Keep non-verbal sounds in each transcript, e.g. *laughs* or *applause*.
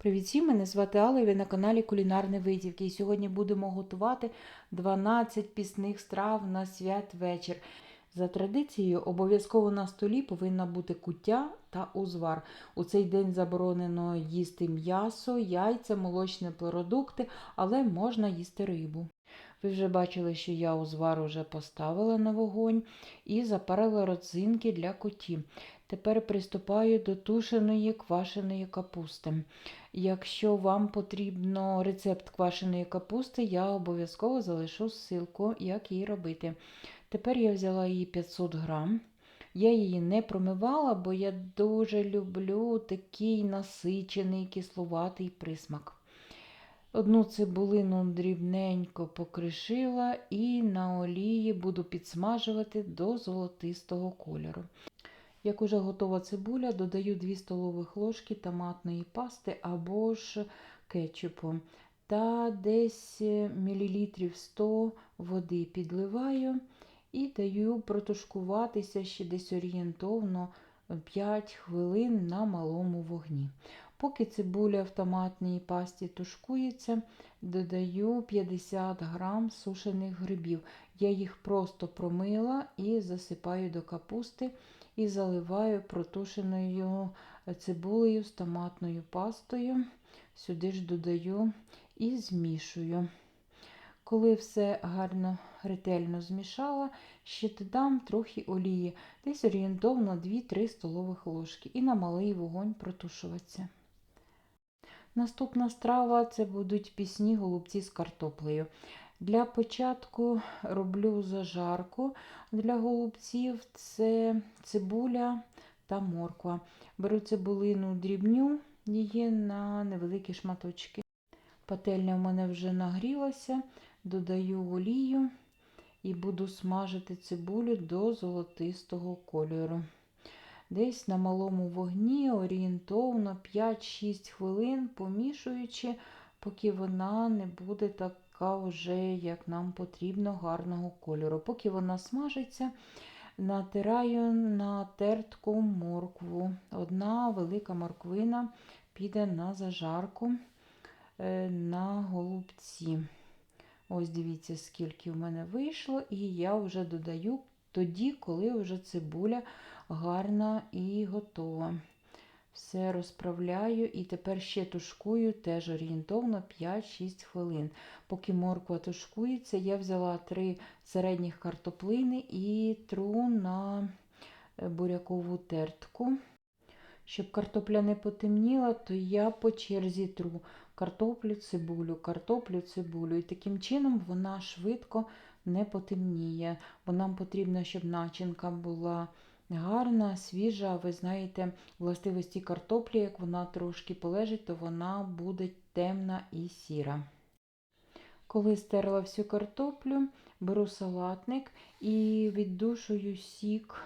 Привіт всім, мене звати Алла, і ви на каналі Кулінарні Витівки. І сьогодні будемо готувати 12 пісних страв на святвечір. За традицією, обов'язково на столі повинна бути куття та узвар. У цей день заборонено їсти м'ясо, яйця, молочні продукти, але можна їсти рибу. Ви вже бачили, що я узвар уже поставила на вогонь і запарила родзинки для кутів. Тепер приступаю до тушеної квашеної капусти. Якщо вам потрібно рецепт квашеної капусти, я обов'язково залишу ссылку, як її робити. Тепер я взяла її 500 грам. Я її не промивала, бо я дуже люблю такий насичений кисловатий присмак. Одну цибулину дрібненько покришила і на олії буду підсмажувати до золотистого кольору. Як уже готова цибуля, додаю 2 столових ложки томатної пасти або ж кетчупу та десь мілілітрів 100 води підливаю і даю протушкуватися ще десь орієнтовно 5 хвилин на малому вогні. Поки цибуля в томатній пасті тушкується, додаю 50 грам сушених грибів. Я їх просто промила і засипаю до капусти і заливаю протушеною цибулею з томатною пастою. Сюди ж додаю і змішую. Коли все гарно ретельно змішала, ще додам трохи олії, десь орієнтовно 2-3 столових ложки, і на малий вогонь протушуватися. Наступна страва це будуть пісні голубці з картоплею. Для початку роблю зажарку для голубців це цибуля та морква. Беру цибулину дрібню її на невеликі шматочки. Пательня в мене вже нагрілася, додаю олію і буду смажити цибулю до золотистого кольору. Десь на малому вогні орієнтовно 5-6 хвилин, помішуючи, поки вона не буде така вже, як нам потрібно, гарного кольору. Поки вона смажиться, натираю на тертку моркву. Одна велика морквина піде на зажарку е, на голубці. Ось дивіться, скільки в мене вийшло, і я вже додаю тоді, коли вже цибуля гарна і готова. Все розправляю і тепер ще тушкую теж орієнтовно 5-6 хвилин. Поки морква тушкується, я взяла 3 середніх картоплини і тру на е, бурякову тертку. Щоб картопля не потемніла, то я по черзі тру картоплю, цибулю, картоплю, цибулю. І таким чином вона швидко не потемніє, бо нам потрібно, щоб начинка була гарна, свіжа. Ви знаєте, властивості картоплі, як вона трошки полежить, то вона буде темна і сіра. Коли стерла всю картоплю, беру салатник і віддушую сік.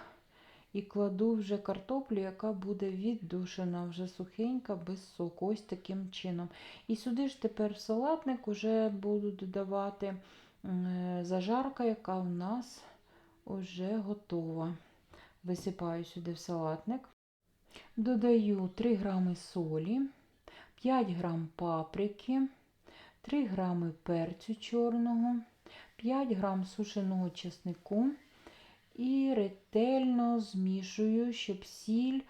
І кладу вже картоплю, яка буде віддушена, вже сухенька, без соку, ось таким чином. І сюди ж тепер в салатник вже буду додавати зажарка, яка в нас вже готова. Висипаю сюди в салатник. Додаю 3 грами солі, 5 грам паприки, 3 грами перцю чорного, 5 грам сушеного чеснику. І ретельно змішую, щоб сіль,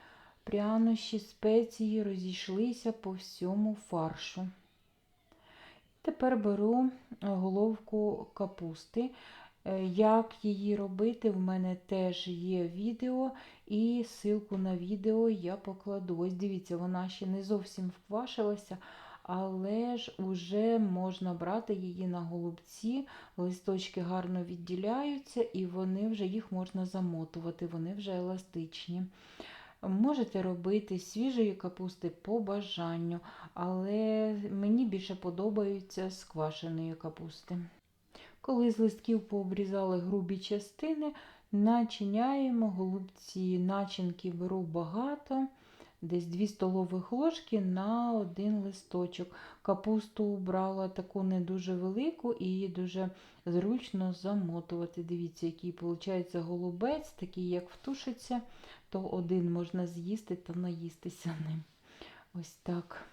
прянощі, спеції розійшлися по всьому фаршу. Тепер беру головку капусти. Е, як її робити, в мене теж є відео, і ссылку на відео я покладу. Ось дивіться, вона ще не зовсім вквашилася, але ж вже можна брати її на голубці, листочки гарно відділяються, і вони вже їх можна замотувати, вони вже еластичні. Можете робити свіжої капусти по бажанню, але мені більше подобаються з квашеної капусти. Коли з листків пообрізали грубі частини, начиняємо голубці. Начинки беру багато, десь 2 столових ложки на один листочок. Капусту брала таку не дуже велику і її дуже зручно замотувати. Дивіться, який виходить голубець, такий, як втушиться, то один можна з'їсти та наїстися ним. Ось так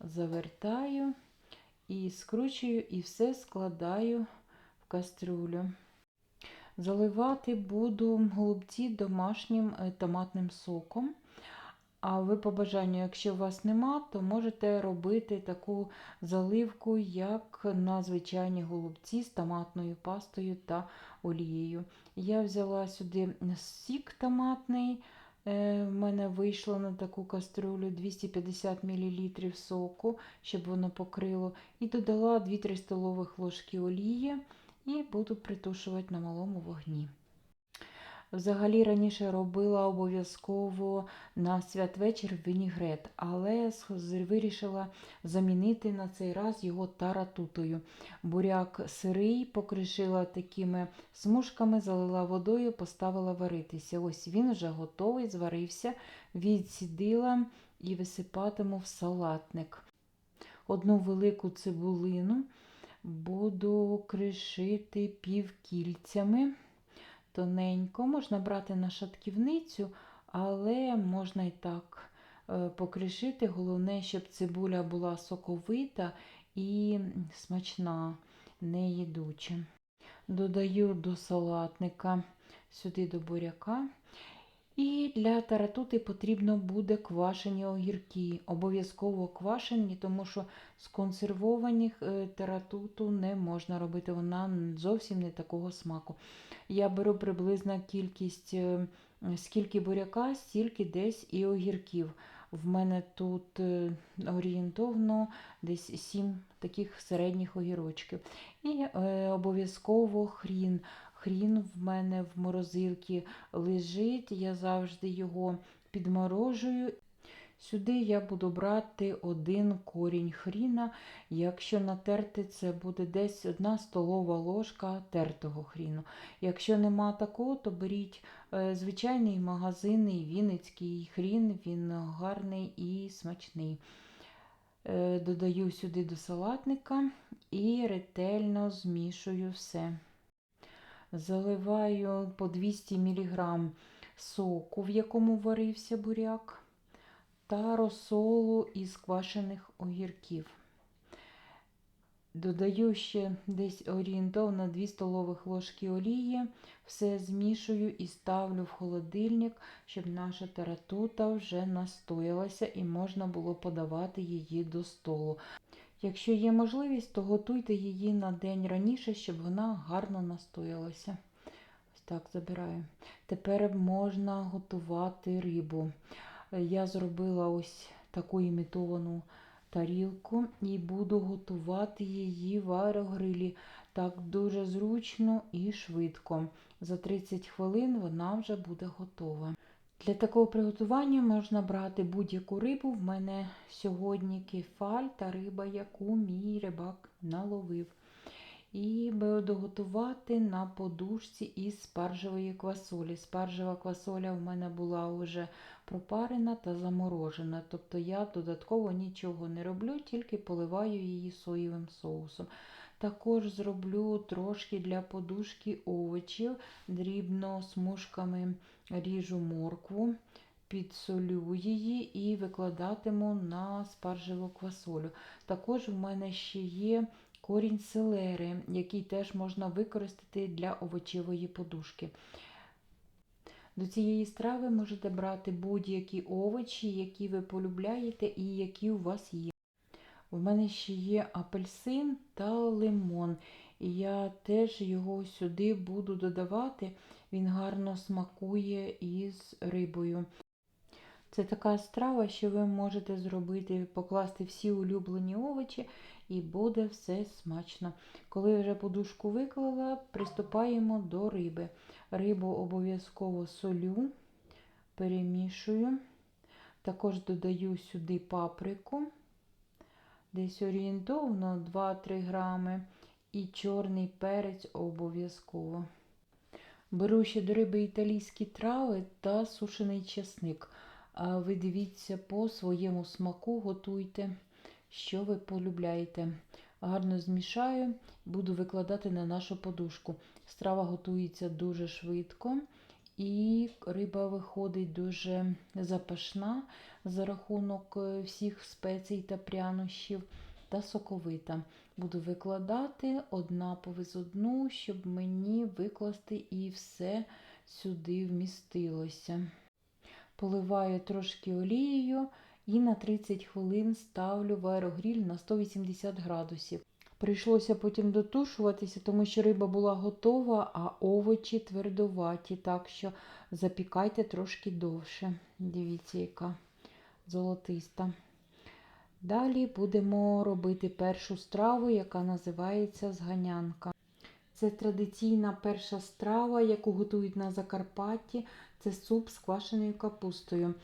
завертаю і скручую, і все складаю кастрюлю. Заливати буду голубці домашнім е, томатним соком. А ви по бажанню, якщо у вас нема, то можете робити таку заливку, як на звичайні голубці з томатною пастою та олією. Я взяла сюди сік томатний. е, В мене вийшло на таку кастрюлю 250 мл соку, щоб воно покрило. І додала 2-3 столових ложки олії і буду притушувати на малому вогні. Взагалі раніше робила обов'язково на святвечір вінігрет, але вирішила замінити на цей раз його таратутою. Буряк сирий, покришила такими смужками, залила водою, поставила варитися. Ось він вже готовий, зварився, відсідила і висипатиму в салатник. Одну велику цибулину буду кришити півкільцями тоненько. Можна брати на шатківницю, але можна і так е, покришити. Головне, щоб цибуля була соковита і смачна, не їдуча. Додаю до салатника сюди до буряка. І для таратути потрібно буде квашені огірки. Обов'язково квашені, тому що з консервованих е, таратуту не можна робити, вона зовсім не такого смаку. Я беру приблизно кількість, е, скільки буряка, стільки десь і огірків. В мене тут е, орієнтовно десь 7 таких середніх огірочків. І е, обов'язково хрін. Хрін в мене в морозилці лежить, я завжди його підморожую. Сюди я буду брати один корінь хріна. Якщо натерти, це буде десь одна столова ложка тертого хріну. Якщо нема такого, то беріть е, звичайний магазинний вінницький хрін, він гарний і смачний. Е, Додаю сюди до салатника і ретельно змішую все. Заливаю по 200 мг соку, в якому варився буряк, та розсолу із квашених огірків. Додаю ще десь орієнтовно 2 столових ложки олії, все змішую і ставлю в холодильник, щоб наша таратута вже настоялася і можна було подавати її до столу. Якщо є можливість, то готуйте її на день раніше, щоб вона гарно настоялася. Ось так забираю. Тепер можна готувати рибу. Я зробила ось таку імітовану тарілку і буду готувати її в аерогрилі. Так дуже зручно і швидко. За 30 хвилин вона вже буде готова. Для такого приготування можна брати будь-яку рибу. В мене сьогодні кефаль та риба, яку мій рибак наловив. І буду готувати на подушці із спаржевої квасолі. Спаржева квасоля в мене була вже пропарена та заморожена. Тобто я додатково нічого не роблю, тільки поливаю її соєвим соусом. Також зроблю трошки для подушки овочів, дрібно смужками ріжу моркву, підсолю її і викладатиму на спаржеву квасолю. Також в мене ще є корінь селери, який теж можна використати для овочевої подушки. До цієї страви можете брати будь-які овочі, які ви полюбляєте і які у вас є. У мене ще є апельсин та лимон. І я теж його сюди буду додавати. Він гарно смакує із рибою. Це така страва, що ви можете зробити, покласти всі улюблені овочі, і буде все смачно. Коли вже подушку виклала, приступаємо до риби. Рибу обов'язково солю, перемішую. Також додаю сюди паприку, десь орієнтовно 2-3 грами, і чорний перець обов'язково. Беру ще до риби італійські трави та сушений чесник. А ви дивіться по своєму смаку, готуйте, що ви полюбляєте. Гарно змішаю, буду викладати на нашу подушку. Страва готується дуже швидко і риба виходить дуже запашна за рахунок е, всіх спецій та прянощів та соковита. Буду викладати одна повз одну, щоб мені викласти і все сюди вмістилося. Поливаю трошки олією і на 30 хвилин ставлю в аерогріль на 180 градусів. Прийшлося потім дотушуватися, тому що риба була готова, а овочі твердуваті, так що запікайте трошки довше. Дивіться, яка золотиста. Далі будемо робити першу страву, яка називається зганянка. Це традиційна перша страва, яку готують на Закарпатті. Це суп з квашеною капустою.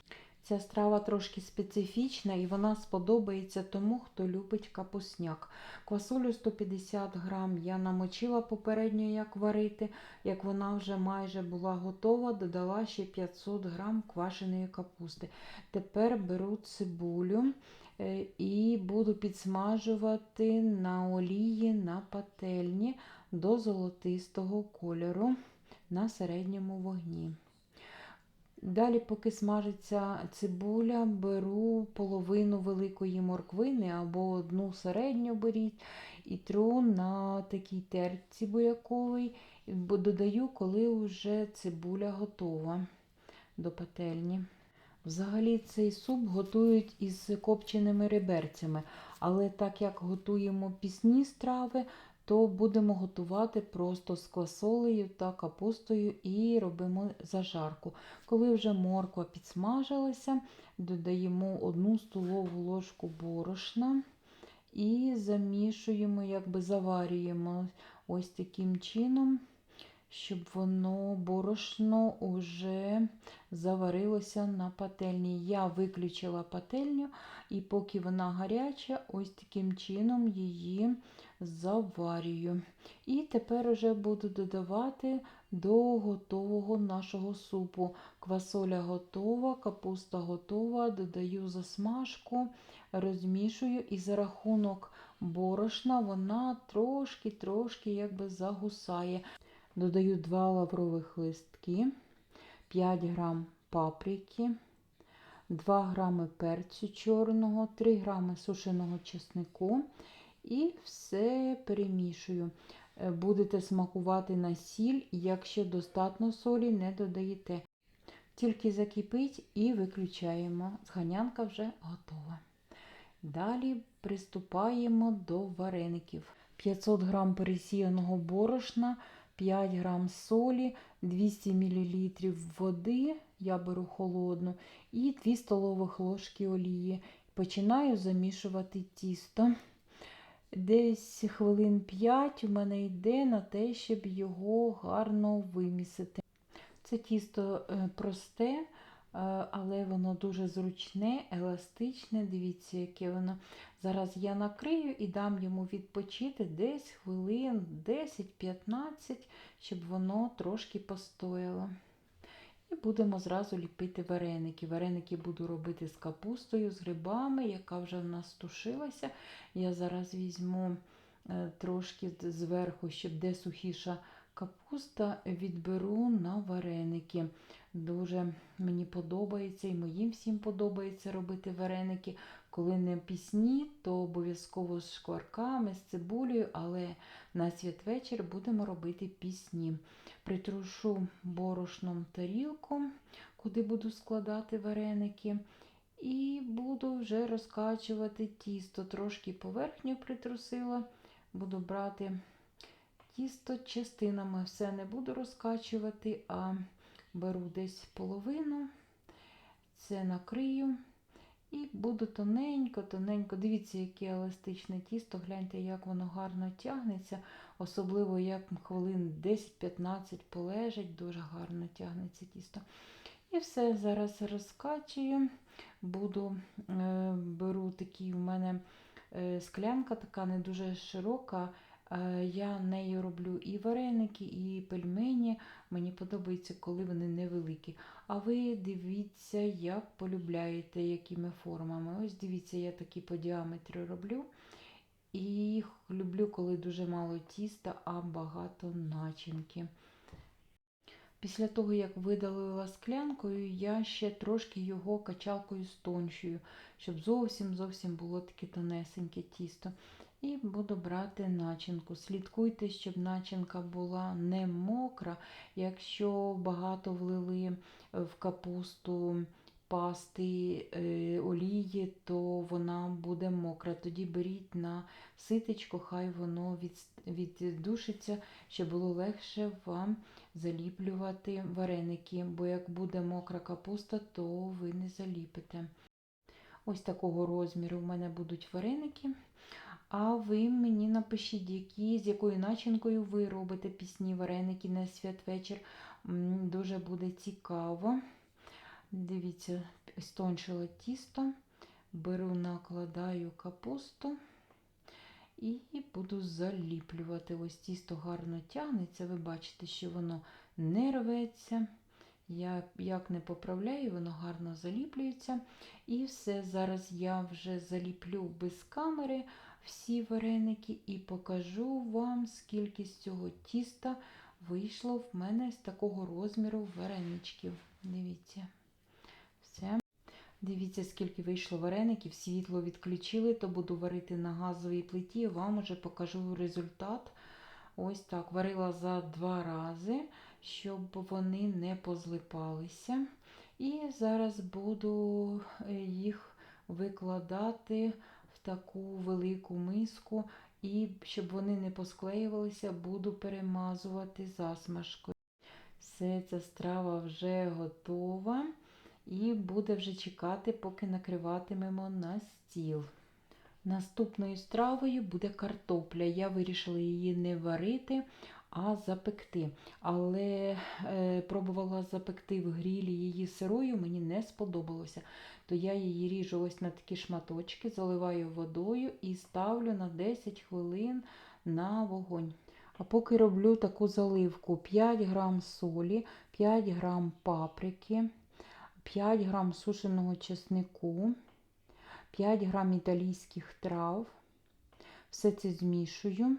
Ця страва трошки специфічна і вона сподобається тому, хто любить капусняк. Квасолю 150 грам я намочила попередньо, як варити. Як вона вже майже була готова, додала ще 500 грам квашеної капусти. Тепер беру цибулю і буду підсмажувати на олії на пательні до золотистого кольору на середньому вогні. Далі, поки смажиться цибуля, беру половину великої морквини або одну середню беріть і тру на такій терці буряковій, бо додаю, коли вже цибуля готова до пательні. Взагалі цей суп готують із копченими реберцями, але так як готуємо пісні страви, то будемо готувати просто з квасолею та капустою і робимо зажарку. Коли вже морква підсмажилася, додаємо 1 столову ложку борошна і замішуємо, якби заварюємо ось таким чином, щоб воно борошно вже заварилося на пательні. Я виключила пательню, і поки вона гаряча, ось таким чином її заварюю. І тепер вже буду додавати до готового нашого супу. Квасоля готова, капуста готова, додаю засмажку, розмішую, і за рахунок борошна вона трошки-трошки якби загусає. Додаю 2 лаврових листки, 5 грам паприки. 2 грами перцю чорного, 3 грами сушеного чеснику і все перемішую. Е, будете смакувати на сіль, якщо достатньо солі не додаєте. Тільки закипить і виключаємо. Зганянка вже готова. Далі приступаємо до вареників. 500 г пересіяного борошна, 5 г солі, 200 мл води, я беру холодну, і 2 столових ложки олії. Починаю замішувати тісто. Десь хвилин 5 у мене йде на те, щоб його гарно вимісити. Це тісто е, просте, але воно дуже зручне, еластичне. Дивіться, яке воно. Зараз я накрию і дам йому відпочити десь хвилин 10-15, щоб воно трошки постояло. І будемо зразу ліпити вареники. Вареники буду робити з капустою, з грибами, яка вже в нас тушилася. Я зараз візьму е, трошки зверху, щоб де сухіша капуста, відберу на вареники. Дуже мені подобається і моїм всім подобається робити вареники. Коли не пісні, то обов'язково з шкварками, з цибулею, але на святвечір будемо робити пісні. Притрушу борошном тарілку, куди буду складати вареники. І буду вже розкачувати тісто. Трошки поверхню притрусила, буду брати тісто частинами, все не буду розкачувати, а беру десь половину, це накрию. І буду тоненько-тоненько. Дивіться, яке еластичне тісто, гляньте, як воно гарно тягнеться, особливо як хвилин 10-15 полежить, дуже гарно тягнеться тісто. І все, зараз розкачую, буду, е, беру такий в мене е, склянка, така не дуже широка. Е, я нею роблю і вареники, і пельмені. Мені подобається, коли вони невеликі. А ви дивіться, як полюбляєте, якими формами. Ось дивіться, я такі по діаметрі роблю. І люблю, коли дуже мало тіста, а багато начинки. Після того, як видалила склянкою, я ще трошки його качалкою стончую, щоб зовсім зовсім було таке тонесеньке тісто. І буду брати начинку. Слідкуйте, щоб начинка була не мокра. Якщо багато влили в капусту пасти е, олії, то вона буде мокра. Тоді беріть на ситечко, хай воно віддушиться, щоб було легше вам заліплювати вареники, бо як буде мокра капуста, то ви не заліпите. Ось такого розміру в мене будуть вареники. А ви мені напишіть, які, з якою начинкою ви робите пісні вареники на святвечір. Дуже буде цікаво. Дивіться, стончила тісто, беру, накладаю капусту і буду заліплювати. Ось тісто гарно тягнеться. Ви бачите, що воно не рветься. Я як не поправляю, воно гарно заліплюється. І все, зараз я вже заліплю без камери всі вареники і покажу вам, скільки з цього тіста вийшло в мене з такого розміру вареничків. Дивіться. Все. Дивіться, скільки вийшло вареників, світло відключили, то буду варити на газовій плиті. Вам уже покажу результат. Ось так. Варила за два рази, щоб вони не позлипалися. І зараз буду е, їх викладати таку велику миску. І щоб вони не посклеювалися, буду перемазувати засмажкою. Все, ця страва вже готова і буде вже чекати, поки накриватимемо на стіл. Наступною стравою буде картопля. Я вирішила її не варити, а запекти. Але е, пробувала запекти в грілі її сирою, мені не сподобалося. То я її ріжу ось на такі шматочки, заливаю водою і ставлю на 10 хвилин на вогонь. А поки роблю таку заливку: 5 грам солі, 5 грам паприки. 5 грам сушеного чеснику, 5 грам італійських трав. Все це змішую.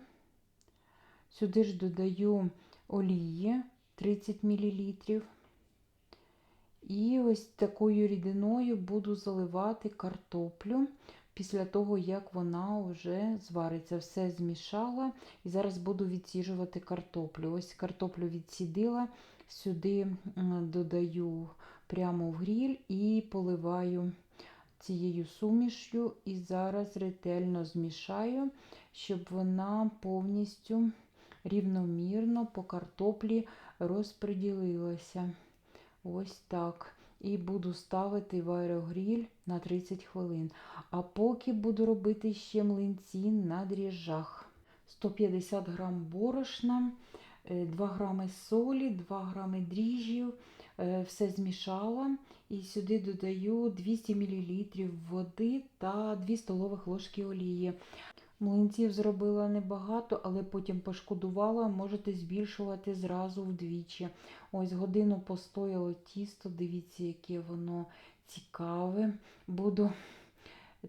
Сюди ж додаю олії 30 мл. І ось такою рідиною буду заливати картоплю після того, як вона вже звариться. Все змішала. І зараз буду відсіжувати картоплю. Ось картоплю відсідила, сюди додаю прямо в гріль і поливаю цією сумішю. І зараз ретельно змішаю, щоб вона повністю рівномірно по картоплі розподілилася. Ось так. І буду ставити в аерогріль на 30 хвилин. А поки буду робити ще млинці на дріжджах. 150 грам борошна, 2 грами солі, 2 грами дріжджів. Е, все змішала і сюди додаю 200 мл води та 2 столових ложки олії. Млинців зробила небагато, але потім пошкодувала, можете збільшувати зразу вдвічі. Ось годину постояло тісто, дивіться, яке воно цікаве. Буду,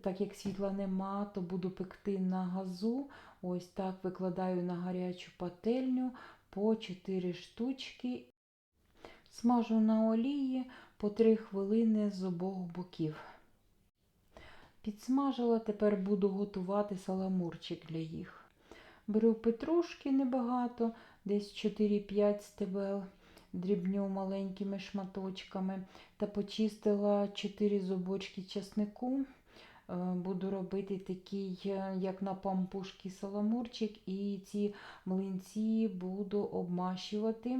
так як світла нема, то буду пекти на газу. Ось так викладаю на гарячу пательню по 4 штучки. Смажу на олії по 3 хвилини з обох боків. Підсмажила, тепер буду готувати саламурчик для їх. Беру петрушки небагато, десь 4-5 стебел, дрібню маленькими шматочками та почистила 4 зубочки часнику. Е, буду робити такий, е, як на пампушки саламурчик, і ці млинці буду обмащувати.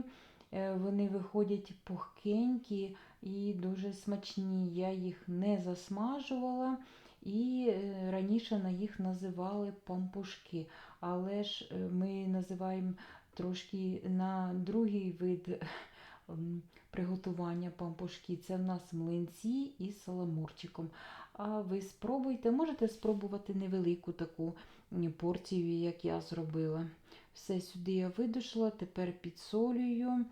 Е, вони виходять пухкенькі і дуже смачні. Я їх не засмажувала. І е, раніше на їх називали пампушки. Але ж е, ми називаємо трошки на другий вид приготування пампушки. Це в нас млинці із саламурчиком. А ви спробуйте, можете спробувати невелику таку порцію, як я зробила. Все сюди я видушила, тепер підсолюю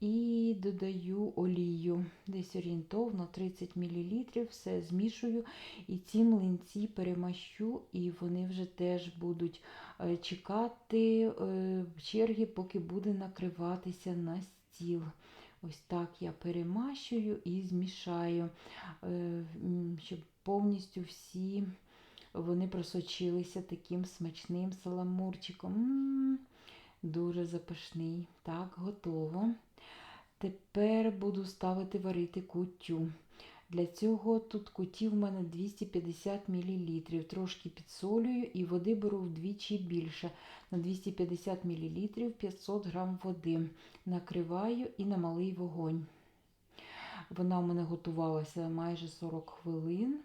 і додаю олію. Десь орієнтовно 30 мл, все змішую. І ці млинці перемащу, і вони вже теж будуть е, чекати е, черги, поки буде накриватися на стіл. Ось так я перемащую і змішаю, е, щоб повністю всі вони просочилися таким смачним саламурчиком. Дуже запашний. Так, готово. Тепер буду ставити варити кутю. Для цього тут куті в мене 250 мл. Трошки підсолюю і води беру вдвічі більше. На 250 мл 500 г води. Накриваю і на малий вогонь. Вона у мене готувалася майже 40 хвилин.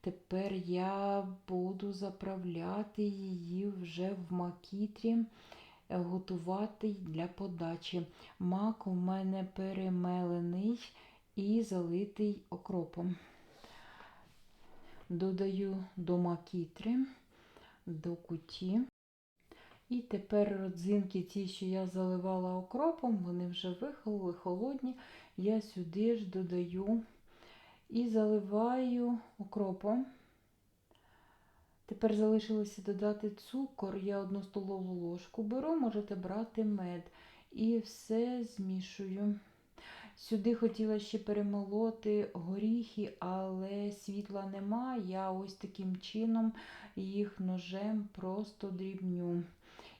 Тепер я буду заправляти її вже в макітрі, готувати для подачі. Мак у мене перемелений і залитий окропом. Додаю до макітри, до куті. І тепер родзинки, ті, що я заливала окропом, вони вже вихололи, холодні. Я сюди ж додаю і заливаю окропом. Тепер залишилося додати цукор. Я одну столову ложку беру, можете брати мед. І все змішую. Сюди хотіла ще перемолоти горіхи, але світла нема. Я ось таким чином їх ножем просто дрібню.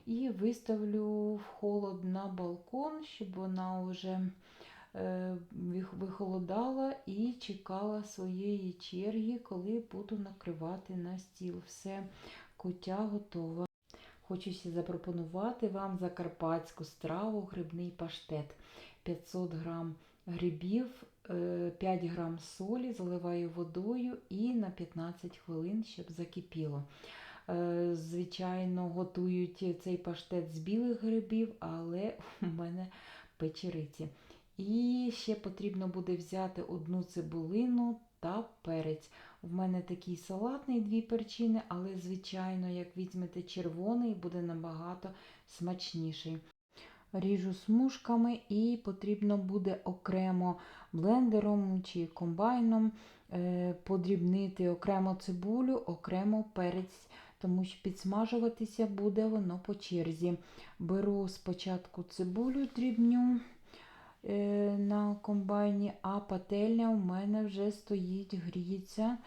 І виставлю в холод на балкон, щоб вона вже вихолодала і чекала своєї черги, коли буду накривати на стіл. Все, кутя готова. Хочу ще запропонувати вам закарпатську страву грибний паштет. 500 грам грибів, е, 5 грам солі, заливаю водою і на 15 хвилин, щоб закипіло. Е, Звичайно, готують цей паштет з білих грибів, але у мене печериці. І ще потрібно буде взяти одну цибулину та перець. В мене такий салатний дві перчини, але, звичайно, як візьмете червоний, буде набагато смачніший. Ріжу смужками і потрібно буде окремо блендером чи комбайном е, подрібнити окремо цибулю, окремо перець, тому що підсмажуватися буде воно по черзі. Беру спочатку цибулю дрібню на комбайні, а пательня у мене вже стоїть, гріється.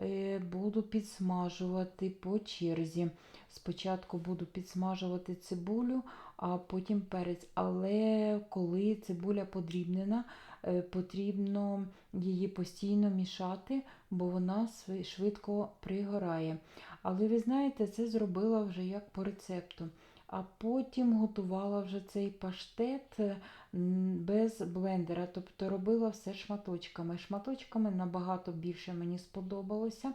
Е, Буду підсмажувати по черзі. Спочатку буду підсмажувати цибулю, а потім перець. Але коли цибуля подрібнена, е, потрібно її постійно мішати, бо вона швидко пригорає. Але ви знаєте, це зробила вже як по рецепту. А потім готувала вже цей паштет е, без блендера, тобто робила все шматочками. Шматочками набагато більше мені сподобалося.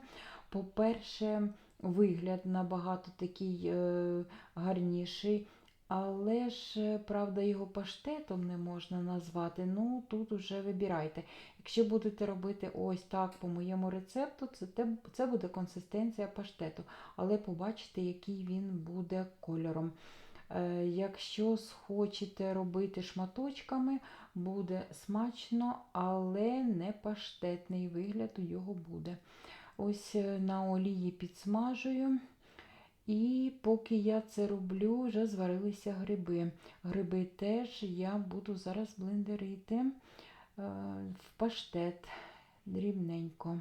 По-перше, вигляд набагато такий е, гарніший. Але ж, е, правда, його паштетом не можна назвати. Ну, тут вже вибирайте. Якщо будете робити ось так по моєму рецепту, це, це буде консистенція паштету. Але побачите, який він буде кольором. Е, Якщо схочете робити шматочками, буде смачно, але не паштетний вигляд у його буде. Ось е, на олії підсмажую. І поки я це роблю, вже зварилися гриби. Гриби теж я буду зараз блендерити е, в паштет дрібненько.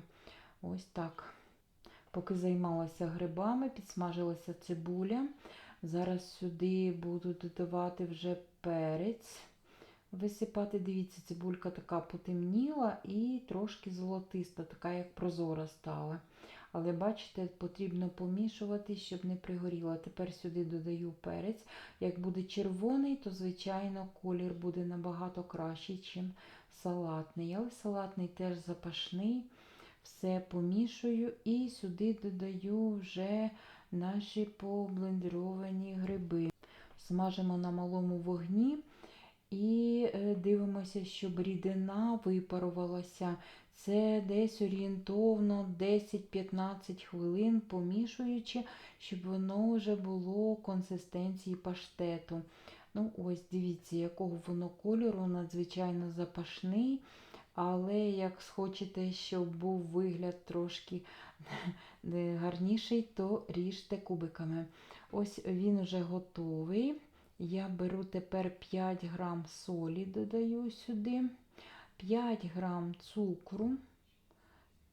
Ось так. Поки займалася грибами, підсмажилася цибуля. Зараз сюди буду додавати вже перець. Висипати, дивіться, цибулька така потемніла і трошки золотиста, така як прозора стала. Але бачите, потрібно помішувати, щоб не пригоріла. Тепер сюди додаю перець. Як буде червоний, то, звичайно, колір буде набагато кращий, ніж салатний. Але салатний теж запашний. Все помішую і сюди додаю вже наші поблендеровані гриби. Смажимо на малому вогні і е, дивимося, щоб рідина випарувалася. Це десь орієнтовно 10-15 хвилин помішуючи, щоб воно вже було консистенції паштету. Ну, ось дивіться, якого воно кольору, надзвичайно запашний. Але як схочете, щоб був вигляд трошки *laughs* гарніший, то ріжте кубиками. Ось він вже готовий. Я беру тепер 5 грам солі, додаю сюди, 5 грам цукру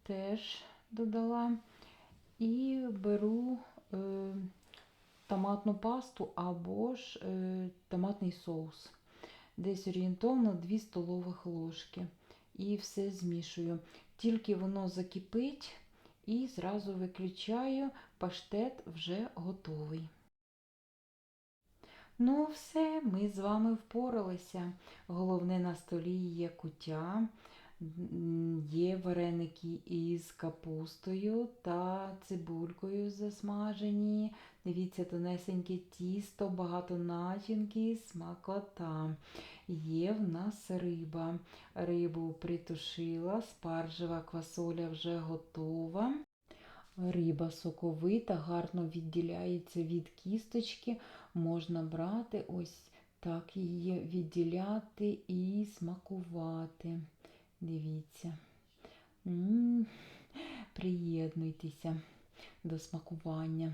теж додала. І беру е, томатну пасту або ж е, томатний соус. Десь орієнтовно 2 столових ложки. І все змішую. Тільки воно закипить і зразу виключаю, паштет вже готовий. Ну, все, ми з вами впоралися. Головне на столі є куття, є вареники із капустою та цибулькою засмажені. Дивіться, тонесеньке тісто, багато начинки, смакота. Є в нас риба. Рибу притушила, спаржева квасоля вже готова. Риба соковита, гарно відділяється від кісточки. Можна брати ось так її відділяти і смакувати. Дивіться. М, Приєднуйтеся до смакування.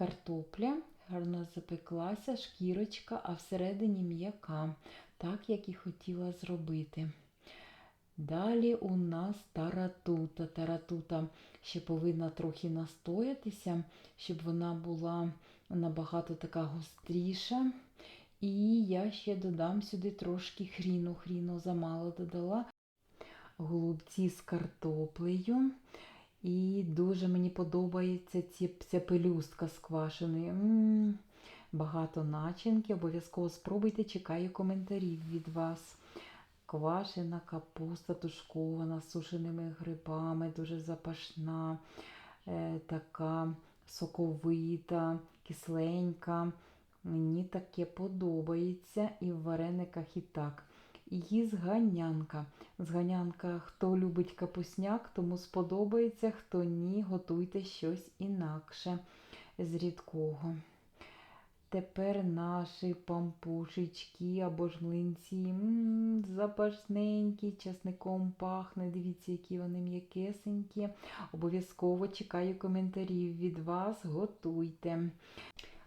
Картопля гарно запеклася, шкірочка, а всередині м'яка, так як і хотіла зробити. Далі у нас таратута. Таратута ще повинна трохи настоятися, щоб вона була набагато така гостріша. І я ще додам сюди трошки хріну. Хріну замало додала. Голубці з картоплею. І дуже мені подобається ця пелюстка з. Багато начинки. Обов'язково спробуйте, чекаю коментарів від вас. Квашена капуста тушкована з сушеними грибами, дуже запашна, е, така соковита, кисленька. Мені таке подобається і в варениках і так. І зганянка. Зганянка, хто любить капусняк, тому сподобається, хто ні, готуйте щось інакше з рідкого. Тепер наші пампушечки або ж млинці. М, Запашненькі, часником пахне. Дивіться, які вони м'якесенькі. Обов'язково чекаю коментарів від вас. Готуйте.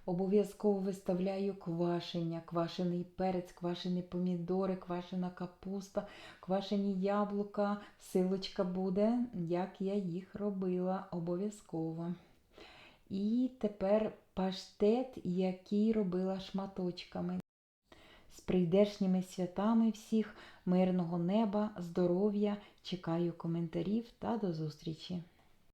Обов'язково виставляю квашення, квашений перець, квашені помідори, квашена капуста, квашені яблука. Силочка буде, як я їх робила. Обов'язково. І тепер паштет, який робила шматочками. З прийдешніми святами всіх, мирного неба, здоров'я. Чекаю коментарів та до зустрічі!